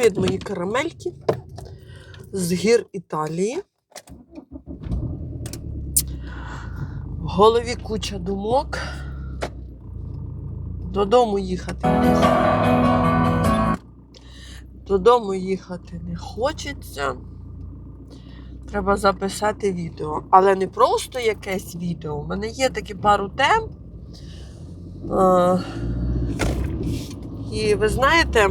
Привіт, мої карамельки з гір Італії. В голові куча думок. Додому їхати. Додому їхати не хочеться. Треба записати відео. Але не просто якесь відео. У мене є такі пару тем. І ви знаєте,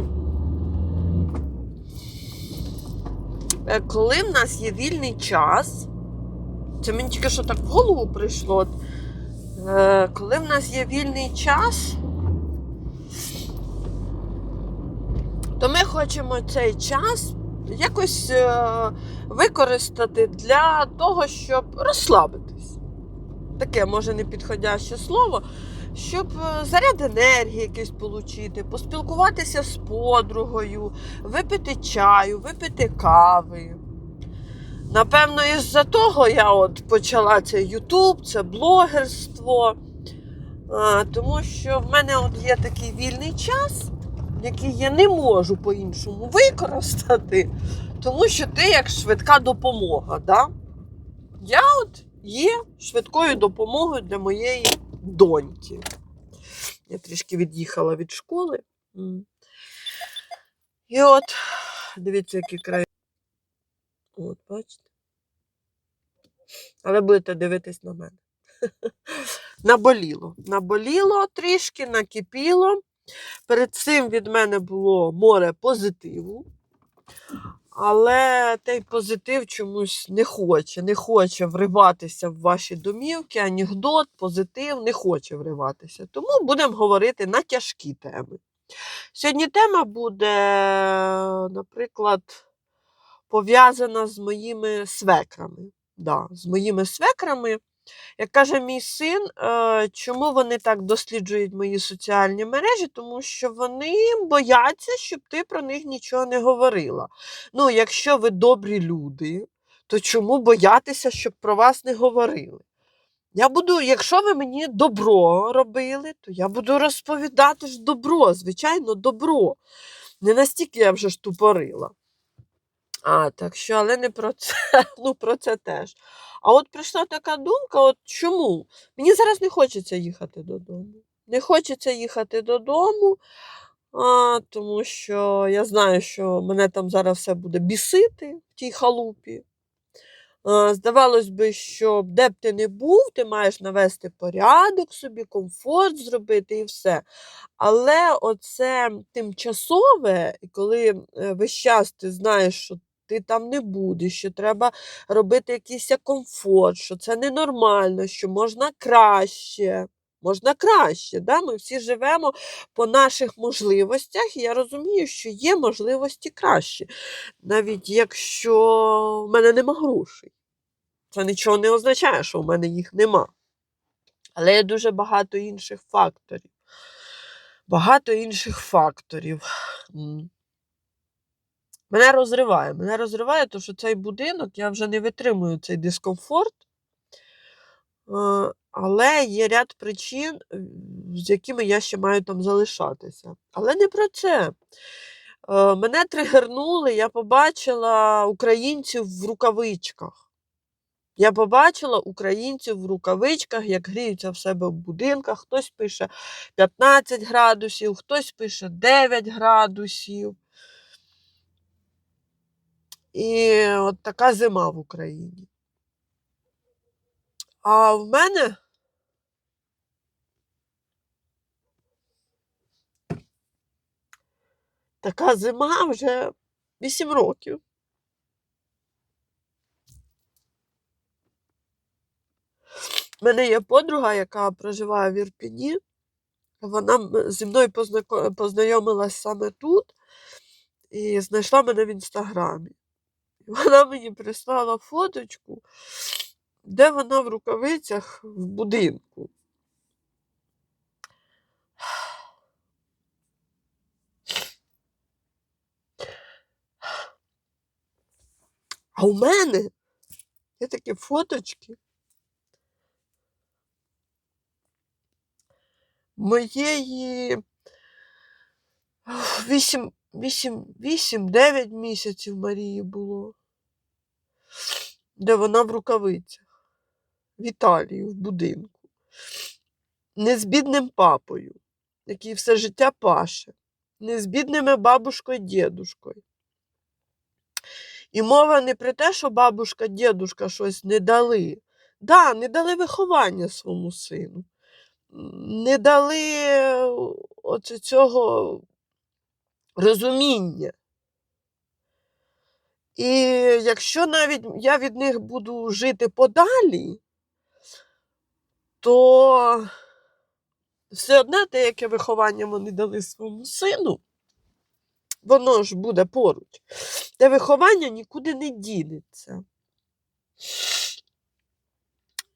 коли в нас є вільний час, це мені тільки що так в голову прийшло. е, Коли в нас є вільний час, то ми хочемо цей час якось е, використати для того, щоб розслабитись. Таке, може, не підходяще слово, щоб е, заряд енергії якийсь отримати, поспілкуватися з подругою, випити чаю, випити кави. Напевно, із-за того я от почала цей Ютуб, це блогерство. Тому що в мене от є такий вільний час, який я не можу по-іншому використати, тому що ти як швидка допомога. Да? Я от є швидкою допомогою для моєї доньки. Я трішки від'їхала від школи. І от, дивіться, які краї. От, бачите. Але будете дивитись на мене. Наболіло. Наболіло трішки, накипіло. Перед цим від мене було море позитиву. Але той позитив чомусь не хоче, не хоче вриватися в ваші домівки, анекдот, позитив не хоче вриватися. Тому будемо говорити на тяжкі теми. Сьогодні тема буде, наприклад, пов'язана з моїми свекрами. Да, з моїми свекрами. Як каже мій син, е, чому вони так досліджують мої соціальні мережі? Тому що вони бояться, щоб ти про них нічого не говорила. Ну, якщо ви добрі люди, то чому боятися, щоб про вас не говорили? Я буду, якщо ви мені добро робили, то я буду розповідати ж добро, звичайно, добро. Не настільки я вже ж тупорила. А, так що, але не про це, ну про це теж. А от прийшла така думка: от чому? Мені зараз не хочеться їхати додому. Не хочеться їхати додому, а, тому що я знаю, що мене там зараз все буде бісити в тій халупі. А, здавалось би, що де б ти не був, ти маєш навести порядок собі, комфорт зробити і все. Але оце тимчасове, і коли е, весь час ти знаєш, що ти там не будеш, що треба робити якийсь комфорт, що це ненормально, що можна краще. Можна краще, да? ми всі живемо по наших можливостях, і я розумію, що є можливості краще, навіть якщо в мене нема грошей. Це нічого не означає, що в мене їх нема. Але є дуже багато інших факторів. Багато інших факторів. Мене розриває. Мене розриває, тому що цей будинок, я вже не витримую цей дискомфорт. Е, Але є ряд причин, з якими я ще маю там залишатися. Але не про це. Е, Мене тригернули, я побачила українців в рукавичках. Я побачила українців в рукавичках, як гріються в себе в будинках. Хтось пише 15 градусів, хтось пише 9 градусів. І от така зима в Україні. А в мене така зима вже 8 років. У мене є подруга, яка проживає в Ірпіні. Вона зі мною познако- познайомилась саме тут і знайшла мене в інстаграмі. Вона мені прислала фоточку, де вона в рукавицях в будинку. А у мене є такі фоточки моєї 8, 8-9 місяців Марії було, де вона в рукавицях, в Італії, в будинку, не з бідним папою, який все життя паше, не з бідними бабушкою дідушкою. І мова не про те, що бабушка, дідушка щось не дали. Да, не дали виховання своєму сину, не дали оце цього розуміння. І якщо навіть я від них буду жити подалі, то все одне те, яке виховання вони дали своєму сину, воно ж буде поруч. Те виховання нікуди не дінеться.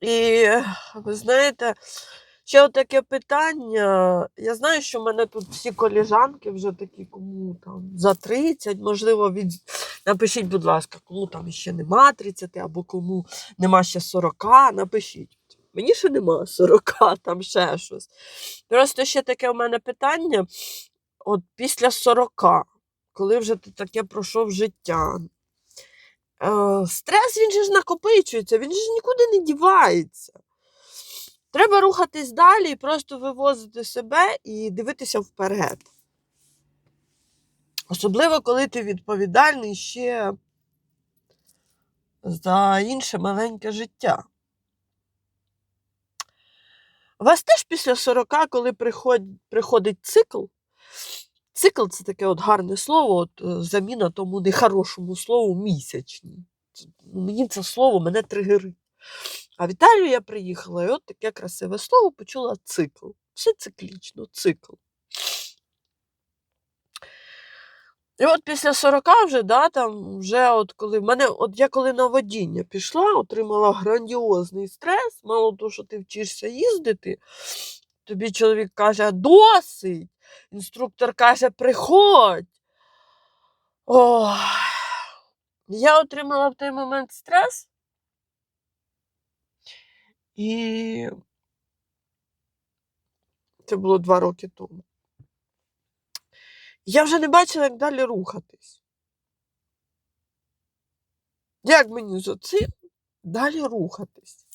І ви знаєте, ще таке питання. Я знаю, що в мене тут всі коліжанки вже такі, кому там за 30, можливо, від... напишіть, будь ласка, кому там ще нема 30, або кому нема ще 40, напишіть. Мені ще нема 40, там ще щось. Просто ще таке у мене питання: от після 40, коли вже ти таке пройшов життя. Е, стрес він же ж накопичується, він же ж нікуди не дівається. Треба рухатись далі і просто вивозити себе і дивитися вперед. Особливо, коли ти відповідальний ще за інше маленьке життя. У вас теж після 40, коли приходить, цикл, цикл це таке от гарне слово, от е, заміна тому нехорошому слову місячні. Мені це слово мене тригерить. А в Італію я приїхала, і от таке красиве слово почула цикл. Все циклічно, цикл. І от після 40 вже, да, там, вже от коли в мене, от я коли на водіння пішла, отримала грандіозний стрес, мало того, що ти вчишся їздити, тобі чоловік каже, досить. Інструктор каже, приходь. Ох. Я отримала в той момент стрес. І це було два роки тому. Я вже не бачила, як далі рухатись. Як мені з оцим далі рухатись?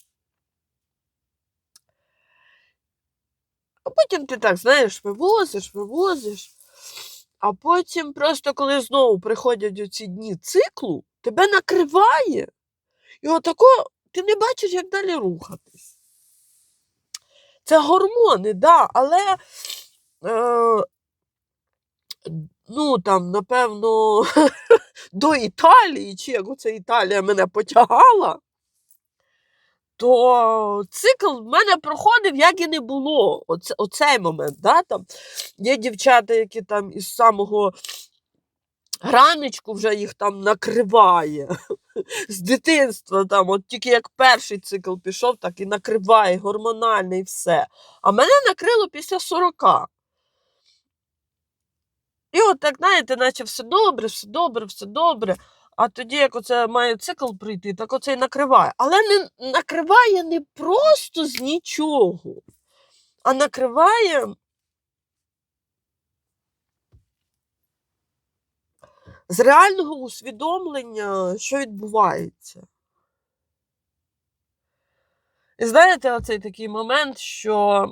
А потім ти так, знаєш, вивозиш, вивозиш, а потім просто коли знову приходять оці дні циклу, тебе накриває. І отако ти не бачиш, як далі рухатись. Це гормони, да, але е, ну там, напевно, до Італії, чи як оце Італія мене потягала, то цикл в мене проходив, як і не було. Оце, Оцей момент. Да, там. Є дівчата, які там із самого граничку вже їх там накриває. З дитинства там, от тільки як перший цикл пішов, так і накриває, гормональний і все. А мене накрило після 40. І от так, знаєте, наче все добре, все добре, все добре. А тоді, як оце має цикл прийти, так оце і накриває. Але не накриває не просто з нічого, а накриває з реального усвідомлення, що відбувається. І знаєте, оцей такий момент, що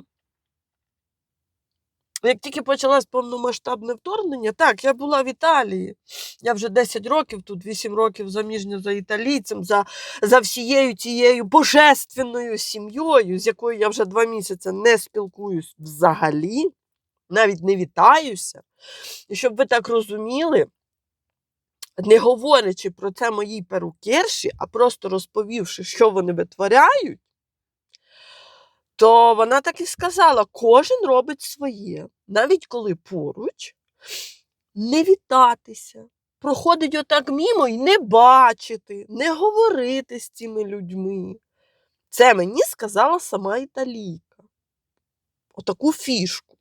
як тільки почалось повномасштабне вторгнення, так, я була в Італії. Я вже 10 років, тут 8 років заміжня за італійцем, за за всією тією божественною сім'єю, з якою я вже два місяці не спілкуюсь взагалі, навіть не вітаюся. І щоб ви так розуміли, не говорячи про це моїй перукерші, а просто розповівши, що вони витворяють, то вона так і сказала: кожен робить своє, навіть коли поруч не вітатися, проходить отак мімо і не бачити, не говорити з цими людьми. Це мені сказала сама італійка. Отаку фішку.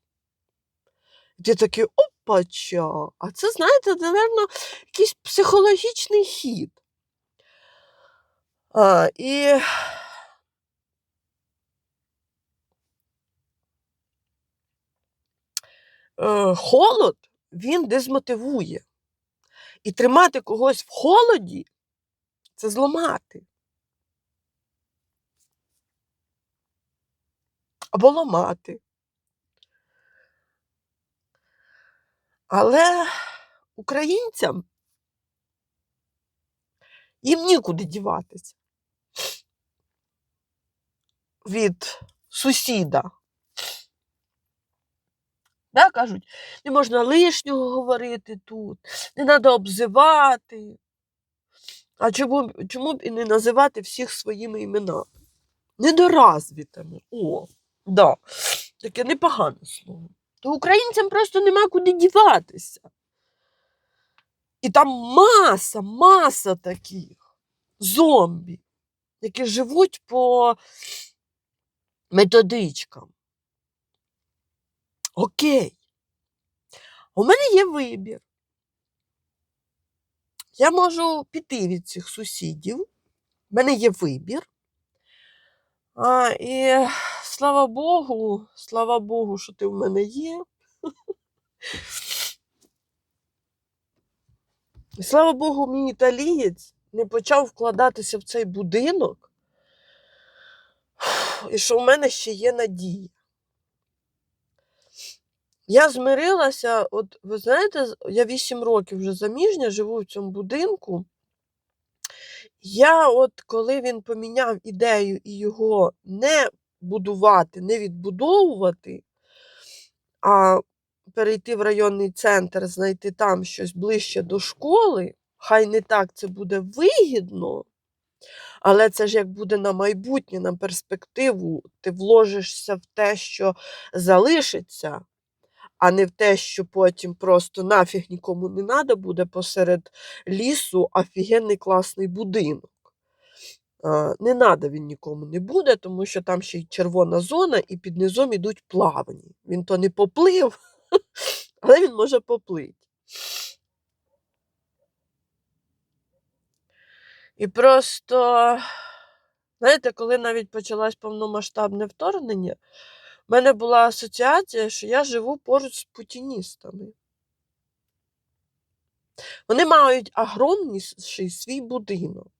Ти такий опача. А це, знаєте, напевно, якийсь психологічний хід. А, І е, холод він дезмотивує. І тримати когось в холоді це зламати. Або ламати. Але українцям їм нікуди діватися від сусіда. Да, кажуть, не можна лишнього говорити тут, не треба обзивати. А чому, чому б і не називати всіх своїми іменами? Недоразвітими. О, да. Таке непогане слово. То українцям просто нема куди діватися. І там маса, маса таких зомбі, які живуть по методичкам. Окей. У мене є вибір. Я можу піти від цих сусідів. У мене є вибір. А, і слава Богу, слава Богу, що ти в мене є. Слава Богу, мій італієць не почав вкладатися в цей будинок, і що в мене ще є надія. Я змирилася, от ви знаєте, я 8 років вже заміжня, живу в цьому будинку. Я, от коли він поміняв ідею і його не будувати, не відбудовувати, а перейти в районний центр, знайти там щось ближче до школи, хай не так це буде вигідно, але це ж як буде на майбутнє, на перспективу, ти вложишся в те, що залишиться, а не в те, що потім просто нафіг нікому не треба буде посеред лісу офігенний класний будинок. Не треба він нікому не буде, тому що там ще й червона зона, і під низом ідуть плавні. Він то не поплив, але він може поплити. І просто, знаєте, коли навіть почалось повномасштабне вторгнення, в мене була асоціація, що я живу поруч з путіністами. Вони мають огромніший свій будинок.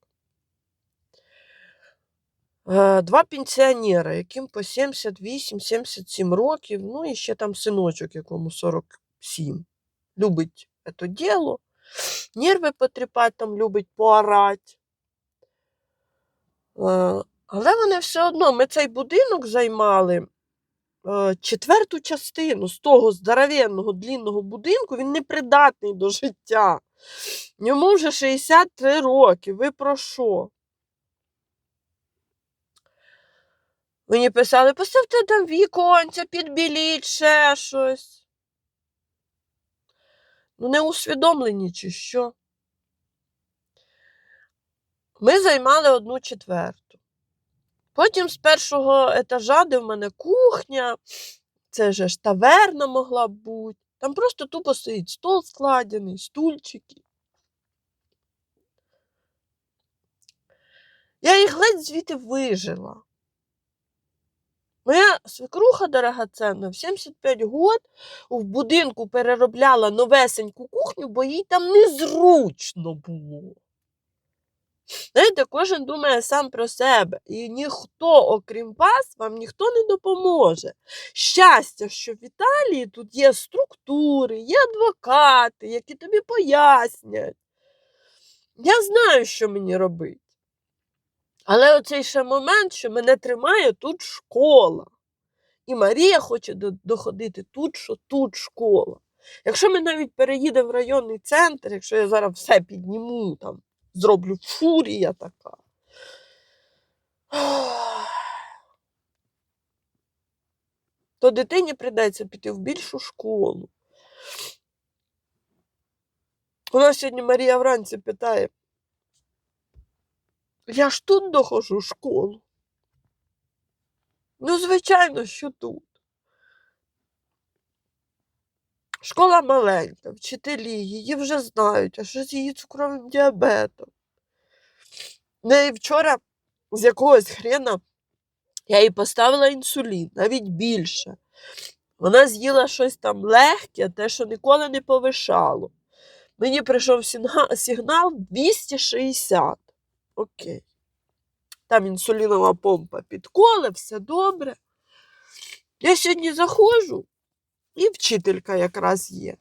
Е, Два пенсіонера, яким по 78-77 років, ну і ще там синочок, якому 47. Любить це діло, нерви потріпати, там любить поорати. Е, Але вони все одно, ми цей будинок займали е, четверту частину з того здоровенного длінного будинку, він непридатний до життя. Йому вже 63 роки. Ви про що? Мені писали, поставте там віконця, підбіліть ще щось. Ну, не усвідомлені чи що. Ми займали одну четверту. Потім з першого етажа, де в мене кухня, це же ж таверна могла б бути. Там просто тупо стоїть стол складений, стульчики. Я їх ледь звідти вижила. Моя свекруха дорогоценна в 75 год в будинку переробляла новесеньку кухню, бо їй там незручно було. Знаєте, кожен думає сам про себе, і ніхто, окрім вас, вам ніхто не допоможе. Щастя, що в Італії тут є структури, є адвокати, які тобі пояснять. Я знаю, що мені робити. Але оцей ще момент, що мене тримає тут школа. І Марія хоче доходити тут, що тут школа. Якщо ми навіть переїдемо в районний центр, якщо я зараз все підніму, там, зроблю фурія така. То дитині прийдеться піти в більшу школу. У нас сьогодні Марія вранці питає, я ж тут доходжу в школу. Ну, звичайно, що тут. Школа маленька, вчителі її вже знають, а що з її цукровим діабетом. Неї вчора з якогось хрена я їй поставила інсулін, навіть більше. Вона з'їла щось там легке, те, що ніколи не повишало. Мені прийшов сигнал 260. Окей. Там інсулінова помпа підколе, все добре. Я сьогодні заходжу, і вчителька якраз є.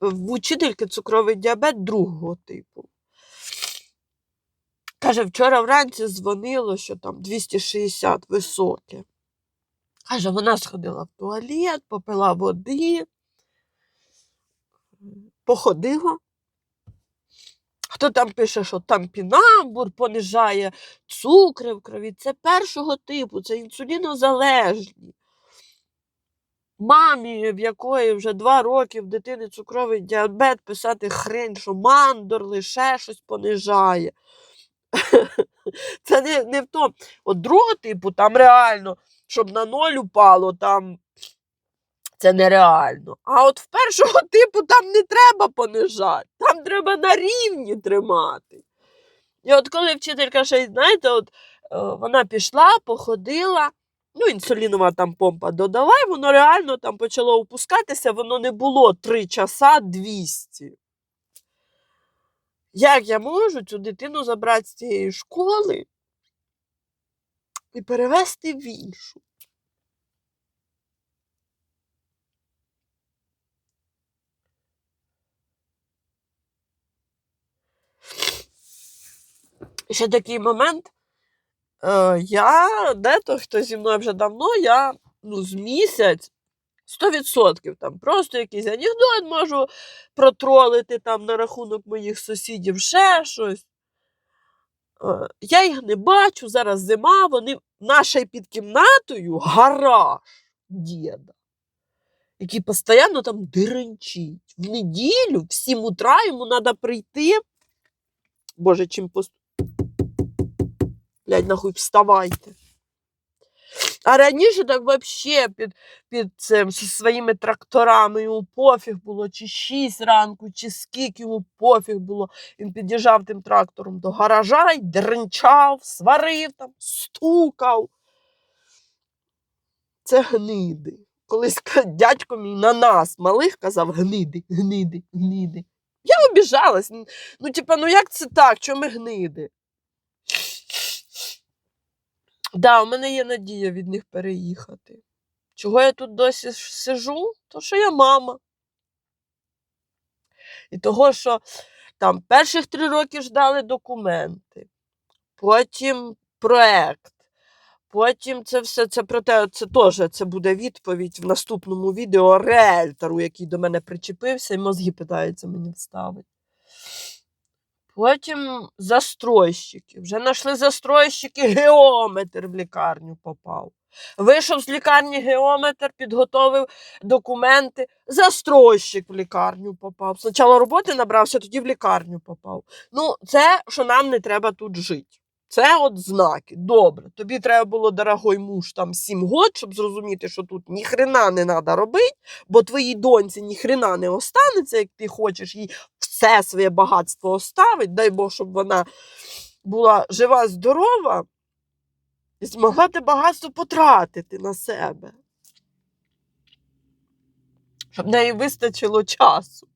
В учительки цукровий діабет другого типу. Каже, вчора вранці дзвонило, що там 260 високе. Каже, вона сходила в туалет, попила води, походила. Хто там пише, що там пінамбур понижає цукри в крові. Це першого типу, це інсулінозалежні. Мамі, в якої вже два роки в дитини цукровий діабет, писати хрень, що мандор лише щось понижає. Це не, не в тому. От другого типу, там реально, щоб на ноль упало, там це нереально. А от в першого типу там не треба понижати, там треба на рівні тримати. І от коли вчителька ще, знаєте, от, е, вона пішла, походила, ну, інсулінова там помпа додала, і воно реально там почало опускатися, воно не було 3 часа 200. Як я можу цю дитину забрати з цієї школи і перевести в іншу? Ще такий момент. Е, я дето, хто зі мною вже давно, я ну, з місяць 100% там просто якийсь анекдот можу протролити там на рахунок моїх сусідів, ще щось. Е, Я їх не бачу, зараз зима, вони наша під кімнатою гараж діда, який постійно там диренчить. В неділю, в 7 утра йому треба прийти. Боже, чим пост... Блядь, нахуй вставайте. А раніше так взагалі під, під цим зі своїми тракторами йому пофіг було, чи 6 ранку, чи скільки йому пофіг було. Він під'їжджав тим трактором до гаража й дринчав, сварив там, стукав. Це гниди. Колись дядько мій на нас, малих, казав гниди, гниди, гниди. Я обіжалась. Ну, типа, ну як це так? Чому ми гниди? Да, у мене є надія від них переїхати. Чого я тут досі сижу? То що я мама. І того, що там перших три роки ждали документи, потім проект, потім це все це про те, це теж це буде відповідь в наступному відео реальтору, який до мене причепився і мозги питається мені вставити. Потім застройщики. Вже знайшли застройщики, геометр в лікарню попав. Вийшов з лікарні геометр, підготовив документи. Застройщик в лікарню попав. Спочатку роботи набрався, тоді в лікарню попав. Ну, це, що нам не треба тут жити. Це от знаки. Добре. Тобі треба було, дорогой муж, там 7 год, щоб зрозуміти, що тут ніхрена не треба робити, бо твоїй доньці ніхрена не останеться, як ти хочеш їй все своє багатство оставить, дай Бог, щоб вона була жива, здорова і змогла те багатство потратити на себе. Щоб в неї вистачило часу.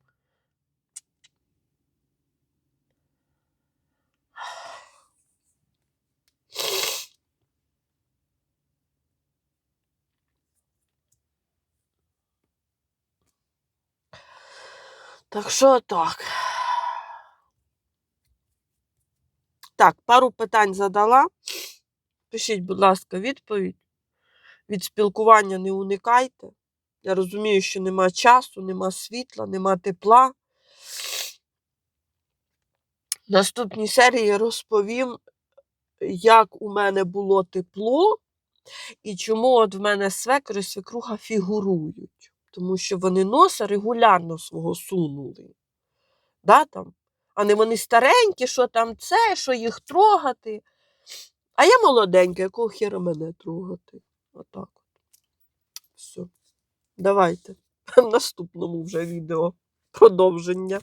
Так що так. Так, пару питань задала. Пишіть, будь ласка, відповідь. Від спілкування не уникайте. Я розумію, що нема часу, нема світла, нема тепла. В наступній серії розповім, як у мене було тепло і чому от в мене свекр і свекруха фігурують. Тому що вони носа регулярно свого сунули. Да, там? А не вони старенькі, що там це, що їх трогати. А я молоденька, якого хіра мене трогати. Отак от. Все. Давайте. В наступному вже відео продовження.